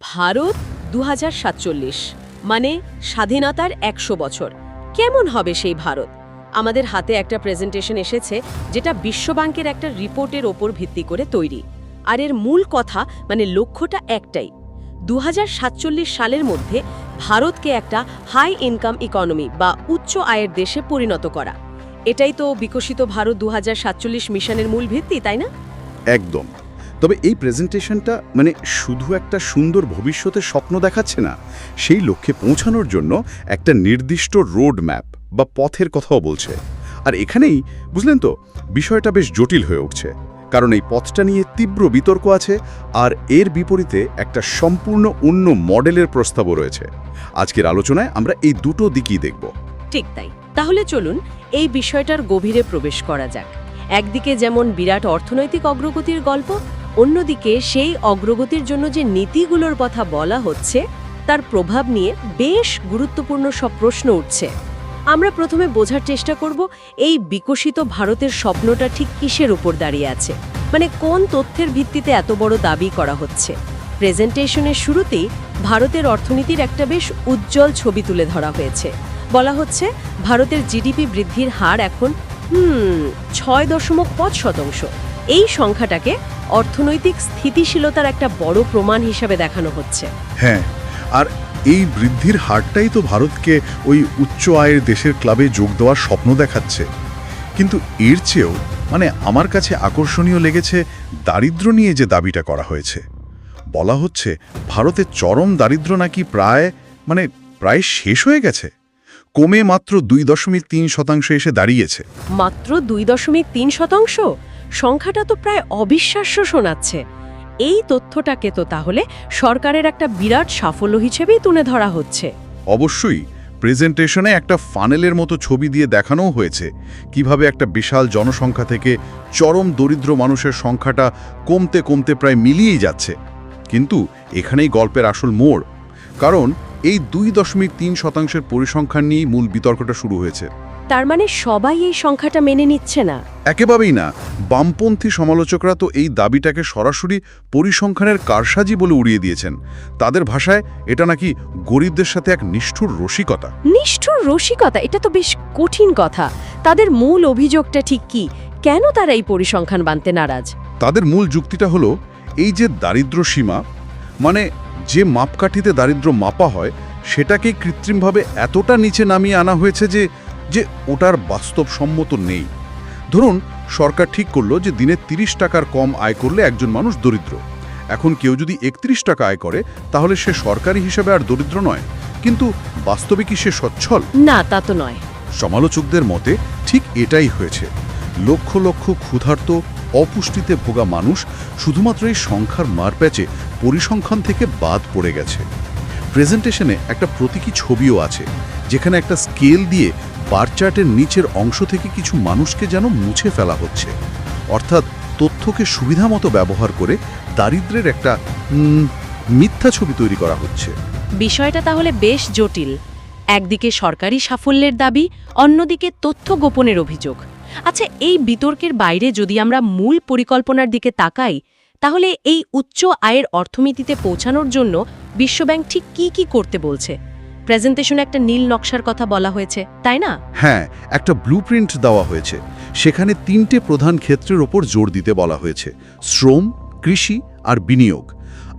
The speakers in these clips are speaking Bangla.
ভারত দুহাজার সাতচল্লিশ মানে স্বাধীনতার একশো বছর। কেমন হবে সেই ভারত? আমাদের হাতে একটা প্রেজেন্টেশন এসেছে যেটা বিশ্বব্যাংকের একটা রিপোর্টের ওপর ভিত্তি করে তৈরি। আর এর মূল কথা মানে লক্ষ্যটা একটাই। দু হাজার সাতচল্লিশ সালের মধ্যে ভারতকে একটা হাই ইনকাম ইকোনমি বা উচ্চ আয়ের দেশে পরিণত করা। এটাই তো বিকশিত ভারত দু হাজার সাতচল্লিশ মিশনের মূল ভিত্তি, তাই না? একদম। তবে এই প্রেজেন্টেশনটা মানে শুধু একটা সুন্দর ভবিষ্যতের স্বপ্ন দেখাচ্ছে না, সেই লক্ষ্যে পৌঁছানোর জন্য একটা নির্দিষ্ট রোড ম্যাপ বা পথের কথাও বলছে। আর এখানেই, বুঝলেন তো, বিষয়টা বেশ জটিল হয়ে উঠছে, কারণ এই পথটা নিয়ে তীব্র বিতর্ক আছে আর এর বিপরীতে একটা সম্পূর্ণ অন্য মডেলের প্রস্তাবও রয়েছে। আজকের আলোচনায় আমরা এই দুটো দিকই দেখব। ঠিক তাই। তাহলে চলুন, এই বিষয়টার গভীরে প্রবেশ করা যাক। একদিকে যেমন বিরাট অর্থনৈতিক অগ্রগতির গল্প অন্যদিকে, সেই অগ্রগতির জন্য যে নীতিগুলোর কথা বলা হচ্ছে, তার প্রভাব নিয়ে বেশ গুরুত্বপূর্ণ সব প্রশ্ন উঠছে। আমরা প্রথমে বোঝার চেষ্টা করব, এই বিকশিত ভারতের স্বপ্নটা ঠিক কিসের উপর দাঁড়িয়ে আছে? মানে কোন তথ্যের ভিত্তিতে এত বড় দাবি করা হচ্ছে? প্রেজেন্টেশনের শুরুতেই ভারতের অর্থনীতির একটা বেশ উজ্জ্বল ছবি তুলে ধরা হয়েছে। বলা হচ্ছে, ভারতের জিডিপি বৃদ্ধির হার এখন, হুম, ছয় দশমিক পাঁচ শতাংশ। এই সংখ্যাটাকে অর্থনৈতিক স্থিতিশীলতার একটা বড় প্রমাণ হিসাবে দেখানো হচ্ছে। হ্যাঁ আর এই বৃদ্ধির হারটাই তো ভারতকে ওই উচ্চ আয়ের দেশের ক্লাবে যোগ দেওয়ার স্বপ্ন দেখাচ্ছে। কিন্তু এর চেয়েও মানে আমার কাছে আকর্ষণীয় লেগেছে দারিদ্র্য নিয়ে যে দাবিটা করা হয়েছে। বলা হচ্ছে ভারতে চরম দারিদ্র্য নাকি প্রায় মানে প্রায় শেষ হয়ে গেছে। কমে মাত্র দুই দশমিক তিন শতাংশ এসে দাঁড়িয়েছে। মাত্র দুই দশমিক তিন শতাংশ? সংখ্যাটা তো প্রায় অবিশ্বাস্য শোনাচ্ছে। এই তথ্যটাকে তো তাহলে সরকারের একটা বিরাট সাফল্য হিসেবেই তুলে ধরা হচ্ছে। অবশ্যই, প্রেজেন্টেশনে একটা ফানেলের মতো ছবি দিয়ে দেখানোও হয়েছে। কীভাবে একটা বিশাল জনসংখ্যা থেকে চরম দরিদ্র মানুষের সংখ্যাটা কমতে কমতে প্রায় মিলিয়েই যাচ্ছে। কিন্তু এখানেই গল্পের আসল মোড়। কারণ এই দুই দশমিক তিন শতাংশের পরিসংখ্যান নিয়েই মূল বিতর্কটা শুরু হয়েছে। তার মানে সবাই এই সংখ্যাটা মেনে নিচ্ছে না। একেবারেই না। বামপন্থী সমালোচকরা তো এই দাবিটাকে সরাসরি পরিসংখ্যানের কারসাজি বলে উড়িয়ে দিয়েছেন। তাদের ভাষায় এটা নাকি গরিবদের সাথে এক নিষ্ঠুর রসিকতা। নিষ্ঠুর রসিকতা এটা তো বেশ কঠিন কথা। তাদের মূল অভিযোগটা ঠিক কি? কেন তারা এই পরিসংখ্যান বানতে নারাজ? তাদের মূল যুক্তিটা হলো এই যে দারিদ্র সীমা মানে যে মাপকাঠিতে দারিদ্র মাপা হয় সেটাকে কৃত্রিমভাবে এতটা নিচে নামিয়ে আনা হয়েছে যে যে ওটার বাস্তবসম্মত নেই। ধরুন সরকার ঠিক করল যে দিনে ৩০ টাকার কম আয় করলে একজন মানুষ দরিদ্র। এখন কেউ যদি একত্রিশ টাকা আয় করে তাহলে সে সরকারি হিসাবে আর দরিদ্র নয়। কিন্তু বাস্তবে কি সে সচ্ছল? না তা তো নয়। সমালোচকদের মতে ঠিক এটাই হয়েছে। লক্ষ লক্ষ ক্ষুধার্ত অপুষ্টিতে ভোগা মানুষ শুধুমাত্র এই সংখ্যার মারপ্যাচে পরিসংখ্যান থেকে বাদ পড়ে গেছে। প্রেজেন্টেশনে একটা প্রতীকী ছবিও আছে যেখানে একটা স্কেল দিয়ে বার চার্টের নিচের অংশ থেকে কিছু মানুষকে যেন মুছে ফেলা হচ্ছে। অর্থাৎ তথ্যকে সুবিধা মতো ব্যবহার করে দারিদ্রের একটা মিথ্যা ছবি তৈরি করা হচ্ছে। বিষয়টা তাহলে বেশ জটিল। একদিকে সরকারি সাফল্যের দাবি, অন্যদিকে তথ্য গোপনের অভিযোগ। আচ্ছা এই বিতর্কের বাইরে যদি আমরা মূল পরিকল্পনার দিকে তাকাই, তাহলে এই উচ্চ আয়ের অর্থনীতিতে পৌঁছানোর জন্য বিশ্বব্যাংক ঠিক কি কি করতে বলছে? প্রেজেন্টেশনে একটা নীল নকশার কথা বলা হয়েছে তাই না? হ্যাঁ একটা ব্লুপ্রিন্ট দেওয়া হয়েছে। সেখানে তিনটে প্রধান ক্ষেত্রের ওপর জোর দিতে বলা হয়েছে শ্রম কৃষি আর বিনিয়োগ।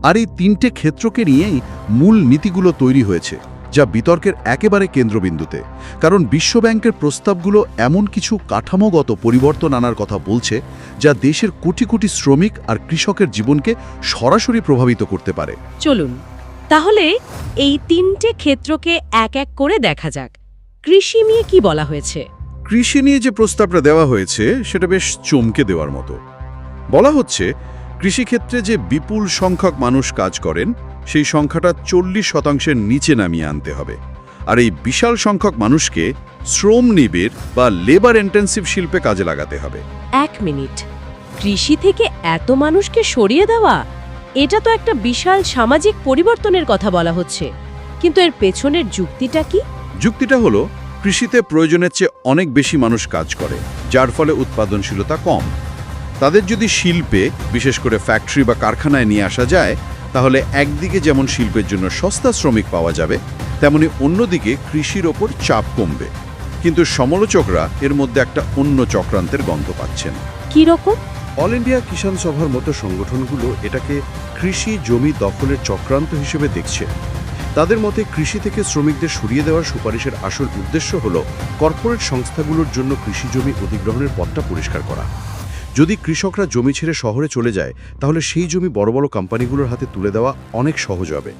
আর এই তিনটে ক্ষেত্রকে নিয়েই মূল নীতিগুলো তৈরি হয়েছে যা বিতর্কের একেবারে কেন্দ্রবিন্দুতে। কারণ বিশ্বব্যাংকের প্রস্তাবগুলো এমন কিছু কাঠামোগত পরিবর্তন আনার কথা বলছে যা দেশের কোটি কোটি শ্রমিক আর কৃষকের জীবনকে সরাসরি প্রভাবিত করতে পারে। চলুন তাহলে এই তিনটে ক্ষেত্রকে এক এক করে দেখা যাক। কৃষি নিয়ে কি বলা হয়েছে? কৃষি নিয়ে যে প্রস্তাবটা দেওয়া হয়েছে সেটা বেশ চমকে দেওয়ার মতো। বলা হচ্ছে কৃষিক্ষেত্রে যে বিপুল সংখ্যক মানুষ কাজ করেন সেই সংখ্যাটা চল্লিশ শতাংশের নিচে নামিয়ে আনতে হবে। আর এই বিশাল সংখ্যক মানুষকে শ্রম নিবিড় বা লেবার ইন্টেন্সিভ শিল্পে কাজে লাগাতে হবে। এক মিনিট। কৃষি থেকে এত মানুষকে সরিয়ে দেওয়া? এটা তো একটা বিশাল সামাজিক পরিবর্তনের কথা বলা হচ্ছে। কিন্তু এর পেছনের যুক্তিটা কি? যুক্তিটা হলো কৃষিতে প্রয়োজনের চেয়ে অনেক বেশি মানুষ কাজ করে যার ফলে উৎপাদনশীলতা কম। তাদের যদি শিল্পে বিশেষ করে ফ্যাক্টরি বা কারখানায় নিয়ে আসা যায় তাহলে একদিকে যেমন শিল্পের জন্য সস্তা শ্রমিক পাওয়া যাবে তেমনি অন্যদিকে কৃষির ওপর চাপ কমবে। কিন্তু সমালোচকরা এর মধ্যে একটা অন্য চক্রান্তের গন্ধ পাচ্ছেন। কি রকম? অল ইন্ডিয়া কিষাণ সভার মতো সংগঠনগুলো এটাকে কৃষি জমি দখলের চক্রান্ত হিসেবে দেখছে। তাদের মতে কৃষি থেকে শ্রমিকদের সরিয়ে দেওয়ার সুপারিশের আসল উদ্দেশ্য হল কর্পোরেট সংস্থাগুলোর জন্য কৃষি জমি অধিগ্রহণের পথটা পরিষ্কার করা। যদি কৃষকরা জমি ছেড়ে শহরে চলে যায়, তাহলে সেই জমি বড় বড় কোম্পানিগুলোর হাতে তুলে দেওয়া অনেক সহজ হবে।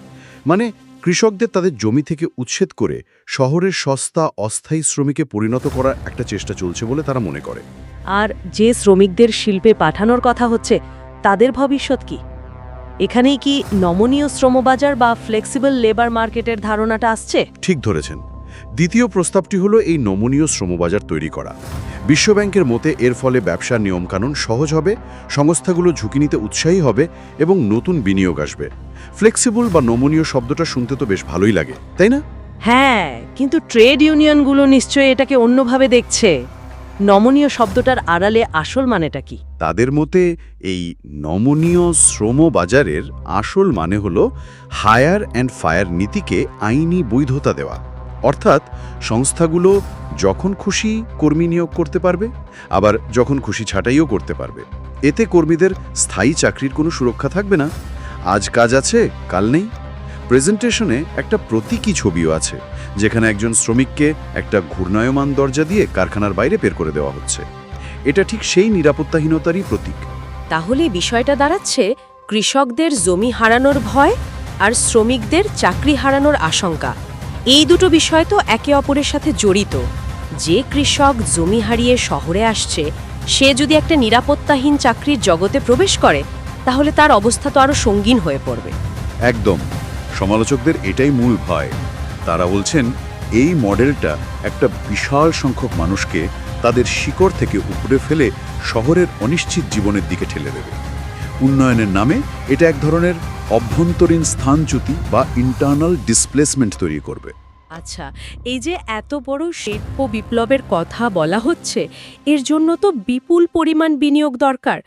মানে কৃষকদের তাদের জমি থেকে উচ্ছেদ করে শহরের সস্তা অস্থায়ী শ্রমিকে পরিণত করার একটা চেষ্টা চলছে বলে তারা মনে করে। আর যে শ্রমিকদের শিল্পে পাঠানোর কথা হচ্ছে তাদের ভবিষ্যৎ কি? এখানেই কি নমনীয় শ্রমবাজার বা ফ্লেক্সিবল লেবার মার্কেটের ধারণাটা আসছে? ঠিক ধরেছেন। দ্বিতীয় প্রস্তাবটি হলো এই নমনীয় শ্রমবাজার তৈরি করা। বিশ্বব্যাংকের মতে এর ফলে ব্যবসার নিয়মকানুন সহজ হবে সংস্থাগুলো ঝুঁকি নিতে উৎসাহী হবে এবং নতুন বিনিয়োগ আসবে। ফ্লেক্সিবল বা নমনীয় শব্দটা শুনতে তো বেশ ভালোই লাগে তাই না? হ্যাঁ কিন্তু ট্রেড ইউনিয়নগুলো নিশ্চয়ই এটাকে অন্যভাবে দেখছে। নমনীয় শব্দটার আড়ালে আসল মানেটা কি? তাদের মতে এই নমনীয় শ্রম বাজারের আসল মানে হল হায়ার অ্যান্ড ফায়ার নীতিকে আইনি বৈধতা দেওয়া। অর্থাৎ সংস্থাগুলো যখন খুশি কর্মী নিয়োগ করতে পারবে আবার যখন খুশি ছাঁটাইও করতে পারবে। এতে কর্মীদের স্থায়ী চাকরির কোনো সুরক্ষা থাকবে না। আজ কাজ আছে, কাল নেই। প্রেজেন্টেশনে একটা প্রতীকী ছবিও আছে, যেখানে একজন শ্রমিককে একটা ঘূর্ণায়মান দরজা দিয়ে কারখানার বাইরে বের করে দেওয়া হচ্ছে। এটা ঠিক সেই নিরাপত্তাহীনতারই প্রতীক। তাহলে বিষয়টা দাঁড়াচ্ছে কৃষকদের জমি হারানোর ভয় আর শ্রমিকদের চাকরি হারানোর আশঙ্কা। এই দুটো বিষয় তো একে অপরের সাথে জড়িত। যে কৃষক জমি হারিয়ে শহরে আসছে, সে যদি একটা নিরাপত্তাহীন চাকরির জগতে প্রবেশ করে তাহলে তার অবস্থা তো আরও সঙ্গীন হয়ে পড়বে। একদম। সমালোচকদের এটাই মূল ভয়। তারা বলছেন এই মডেলটা একটা বিশাল সংখ্যক মানুষকে তাদের শিকড় থেকে উপরে ফেলে শহরের অনিশ্চিত জীবনের দিকে ঠেলে দেবে। উন্নয়নের নামে এটা এক ধরনের অভ্যন্তরীণ স্থানচ্যুতি বা ইন্টারনাল ডিসপ্লেসমেন্ট তৈরি করবে। আচ্ছা এই যে এত বড় শিল্প বিপ্লবের কথা বলা হচ্ছে এর জন্য তো বিপুল পরিমাণ বিনিয়োগ দরকার।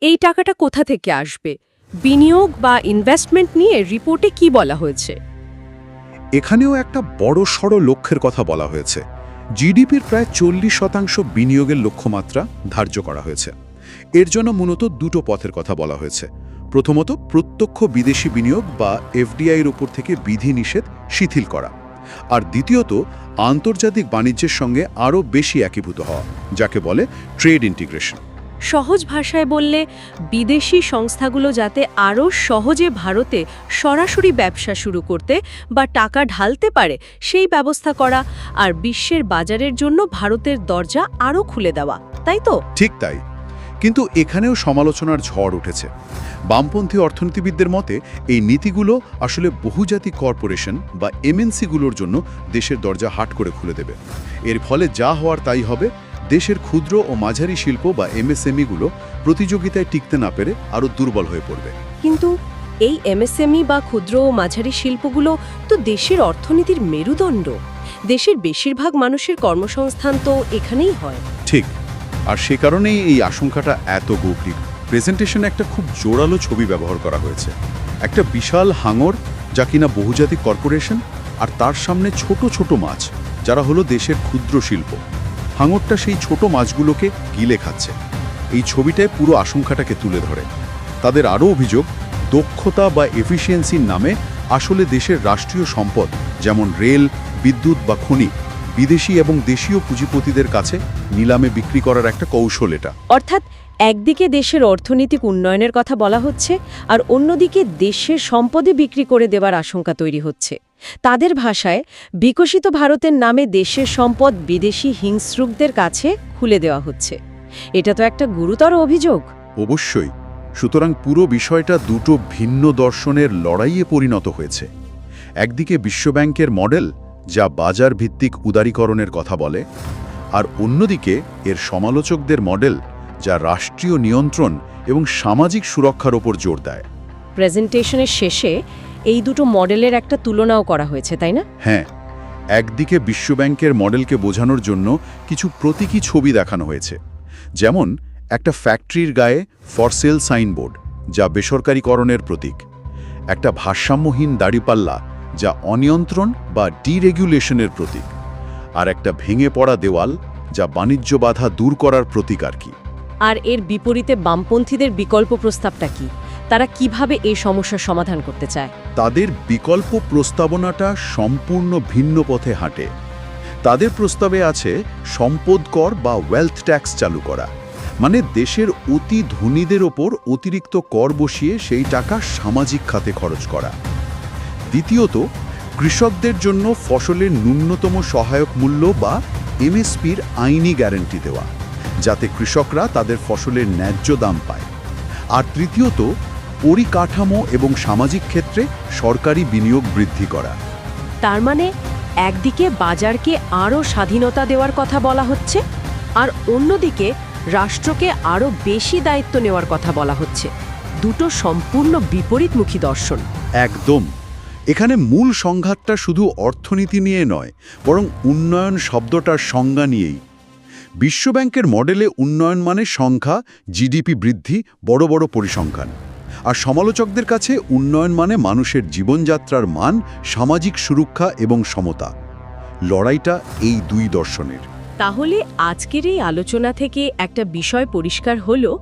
এই টাকাটা কোথা থেকে আসবে? বিনিয়োগ বা ইনভেস্টমেন্ট নিয়ে রিপোর্টে কি বলা হয়েছে? এখানেও একটা বড় সড় লক্ষ্যের কথা বলা হয়েছে। জিডিপির প্রায় চল্লিশ শতাংশ বিনিয়োগের লক্ষ্যমাত্রা ধার্য করা হয়েছে। এর জন্য মূলত দুটো পথের কথা বলা হয়েছে। প্রথমত, প্রত্যক্ষ বিদেশি বিনিয়োগ বা এফডিআইয়ের উপর থেকে বিধিনিষেধ শিথিল করা। আর দ্বিতীয়ত, আন্তর্জাতিক বাণিজ্যের সঙ্গে আরও বেশি একীভূত হওয়া, যাকে বলে ট্রেড ইন্টিগ্রেশন। সহজ ভাষায় বললে বিদেশি সংস্থাগুলো যাতে আরও সহজে ভারতে সরাসরি ব্যবসা শুরু করতে বা টাকা ঢালতে পারে, সেই ব্যবস্থা করা আর বিশ্বের বাজারের জন্য ভারতের দরজা আরও খুলে দেওয়া, তাই তো? ঠিক তাই। কিন্তু এখানেও সমালোচনার ঝড় উঠেছে। বামপন্থী অর্থনীতিবিদদের মতে, এই নীতিগুলো আসলে বহুজাতিক কর্পোরেশন বা এমএনসিগুলোর জন্য দেশের দরজা হাট করে খুলে দেবে। এর ফলে যা হওয়ার তাই হবে দেশের ক্ষুদ্র ও মাঝারি শিল্প বা এমএসএমইগুলো প্রতিযোগিতায় টিকতে না পেরে আরও দুর্বল হয়ে পড়বে। কিন্তু এই এমএসএমই বা ক্ষুদ্র ও মাঝারি শিল্পগুলো তো দেশের অর্থনীতির মেরুদণ্ড। দেশের বেশিরভাগ মানুষের কর্মসংস্থান তো এখানেই হয়। ঠিক। আর সে কারণেই এই আশঙ্কাটা এত গভীর। প্রেজেন্টেশনে একটা খুব জোরালো ছবি ব্যবহার করা হয়েছে। একটা বিশাল হাঙর যা কিনা বহুজাতিক কর্পোরেশন আর তার সামনে ছোট ছোট মাছ যারা হলো দেশের ক্ষুদ্র শিল্প। হাঙরটা সেই ছোট মাছগুলোকে গিলে খাচ্ছে। এই ছবিটায় পুরো আশঙ্কাটাকে তুলে ধরে। তাদের আরও অভিযোগ, দক্ষতা বা এফিসিয়েন্সির নামে আসলে দেশের রাষ্ট্রীয় সম্পদ, যেমন রেল, বিদ্যুৎ বা খনি, বিদেশি এবং দেশীয় পুঁজিপতিদের কাছে নিলামে বিক্রি করার একটা কৌশল এটা। অর্থাৎ একদিকে দেশের অর্থনৈতিক উন্নয়নের কথা বলা হচ্ছে, আর অন্যদিকে দেশের সম্পদে বিক্রি করে দেওয়ার আশঙ্কা তৈরি হচ্ছে। তাদের ভাষায় বিকশিত ভারতের নামে দেশের সম্পদ বিদেশি হিংস্রুকদের কাছে খুলে দেওয়া হচ্ছে। এটা তো একটা গুরুতর অভিযোগ। অবশ্যই। সুতরাং পুরো বিষয়টা দুটো ভিন্ন দর্শনের লড়াইয়ে পরিণত হয়েছে। একদিকে বিশ্বব্যাংকের মডেল যা বাজার ভিত্তিক উদারীকরণের কথা বলে আর অন্যদিকে এর সমালোচকদের মডেল যা রাষ্ট্রীয় নিয়ন্ত্রণ এবং সামাজিক সুরক্ষার ওপর জোর দেয়। প্রেজেন্টেশনের শেষে এই দুটো মডেলের একটা তুলনাও করা হয়েছে তাই না? হ্যাঁ একদিকে বিশ্বব্যাংকের মডেলকে বোঝানোর জন্য কিছু প্রতীকী ছবি দেখানো হয়েছে। যেমন একটা ফ্যাক্টরির গায়ে ফরসেল সাইনবোর্ড যা বেসরকারীকরণের প্রতীক। একটা ভারসাম্যহীন দাড়িপাল্লা যা অনিয়ন্ত্রণ বা ডিরেগুলেশনের প্রতীক। আর একটা ভেঙে পড়া দেওয়াল যা বাণিজ্য বাধা দূর করার প্রতীক আর কি। আর এর বিপরীতে বামপন্থীদের বিকল্প প্রস্তাবটা কি? তারা কীভাবে এই সমস্যার সমাধান করতে চায়? তাদের বিকল্প প্রস্তাবনাটা সম্পূর্ণ ভিন্ন পথে হাঁটে। তাদের প্রস্তাবে আছে সম্পদ কর বা ওয়েলথ ট্যাক্স চালু করা। মানে দেশের অতি ধনীদের ওপর অতিরিক্ত কর বসিয়ে সেই টাকা সামাজিক খাতে খরচ করা। দ্বিতীয়ত, কৃষকদের জন্য ফসলের ন্যূনতম সহায়ক মূল্য বা এমএসপির আইনি গ্যারান্টি দেওয়া, যাতে কৃষকরা তাদের ফসলের ন্যায্য দাম পায়। আর তৃতীয়ত পরিকাঠামো এবং সামাজিক ক্ষেত্রে সরকারি বিনিয়োগ বৃদ্ধি করা। তার মানে একদিকে বাজারকে আরও স্বাধীনতা দেওয়ার কথা বলা হচ্ছে আর অন্যদিকে রাষ্ট্রকে আরও বেশি দায়িত্ব নেওয়ার কথা বলা হচ্ছে। দুটো সম্পূর্ণ বিপরীতমুখী দর্শন। একদম। এখানে মূল সংঘাতটা শুধু অর্থনীতি নিয়ে নয় বরং উন্নয়ন শব্দটার সংজ্ঞা নিয়েই। বিশ্বব্যাংকের মডেলে উন্নয়ন মানে সংখ্যা জিডিপি বৃদ্ধি বড় বড় পরিসংখ্যান। আর সমালোচকদের কাছে উন্নয়ন মানে মানুষের জীবনযাত্রার মান, সামাজিক সুরক্ষা এবং সমতা। লড়াইটা এই দুই দর্শনের। তাহলে আজকের এই আলোচনা থেকে একটা বিষয় পরিষ্কার হলো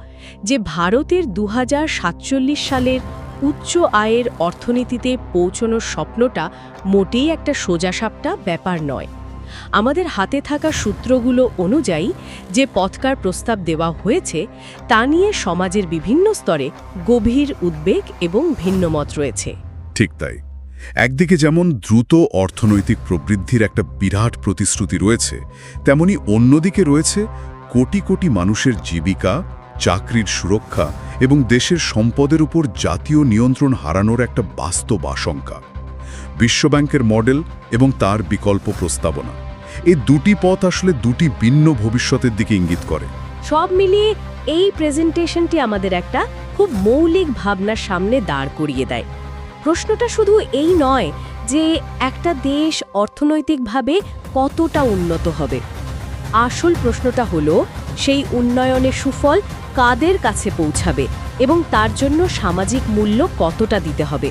যে ভারতের দু হাজার সাতচল্লিশ সালের উচ্চ আয়ের অর্থনীতিতে পৌঁছনোর স্বপ্নটা মোটেই একটা সোজাসাপটা ব্যাপার নয়। আমাদের হাতে থাকা সূত্রগুলো অনুযায়ী যে পথকার প্রস্তাব দেওয়া হয়েছে, তা নিয়ে সমাজের বিভিন্ন স্তরে গভীর উদ্বেগ এবং ভিন্নমত রয়েছে। ঠিক তাই। একদিকে যেমন দ্রুত অর্থনৈতিক প্রবৃদ্ধির একটা বিরাট প্রতিশ্রুতি রয়েছে, তেমনি অন্যদিকে রয়েছে কোটি কোটি মানুষের জীবিকা, চাকরির সুরক্ষা এবং দেশের সম্পদের উপর জাতীয় নিয়ন্ত্রণ হারানোর একটা বাস্তব আশঙ্কা। বিশ্বব্যাংকের মডেল এবং তার বিকল্প প্রস্তাবনা। এই দুটি পথ আসলে দুটি ভিন্ন ভবিষ্যতের দিকে ইঙ্গিত করে। সব মিলিয়ে এই প্রেজেন্টেশনটি আমাদের একটা খুব মৌলিক ভাবনার সামনে দাঁড় করিয়ে দেয়। প্রশ্নটা শুধু এই নয় যে একটা দেশ অর্থনৈতিকভাবে কতটা উন্নত হবে। আসল প্রশ্নটা হলো, সেই উন্নয়নের সুফল কাদের কাছে পৌঁছাবে এবং তার জন্য সামাজিক মূল্য কতটা দিতে হবে?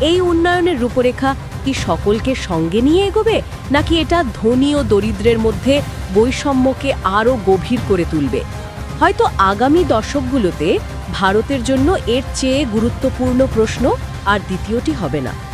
এই উন্নয়নের রূপরেখা কি সকলকে সঙ্গে নিয়ে এগোবে, নাকি এটা ধনী ও দরিদ্রের মধ্যে বৈষম্যকে আরও গভীর করে তুলবে? হয়তো আগামী দশকগুলোতে ভারতের জন্য এর চেয়ে গুরুত্বপূর্ণ প্রশ্ন আর দ্বিতীয়টি হবে না।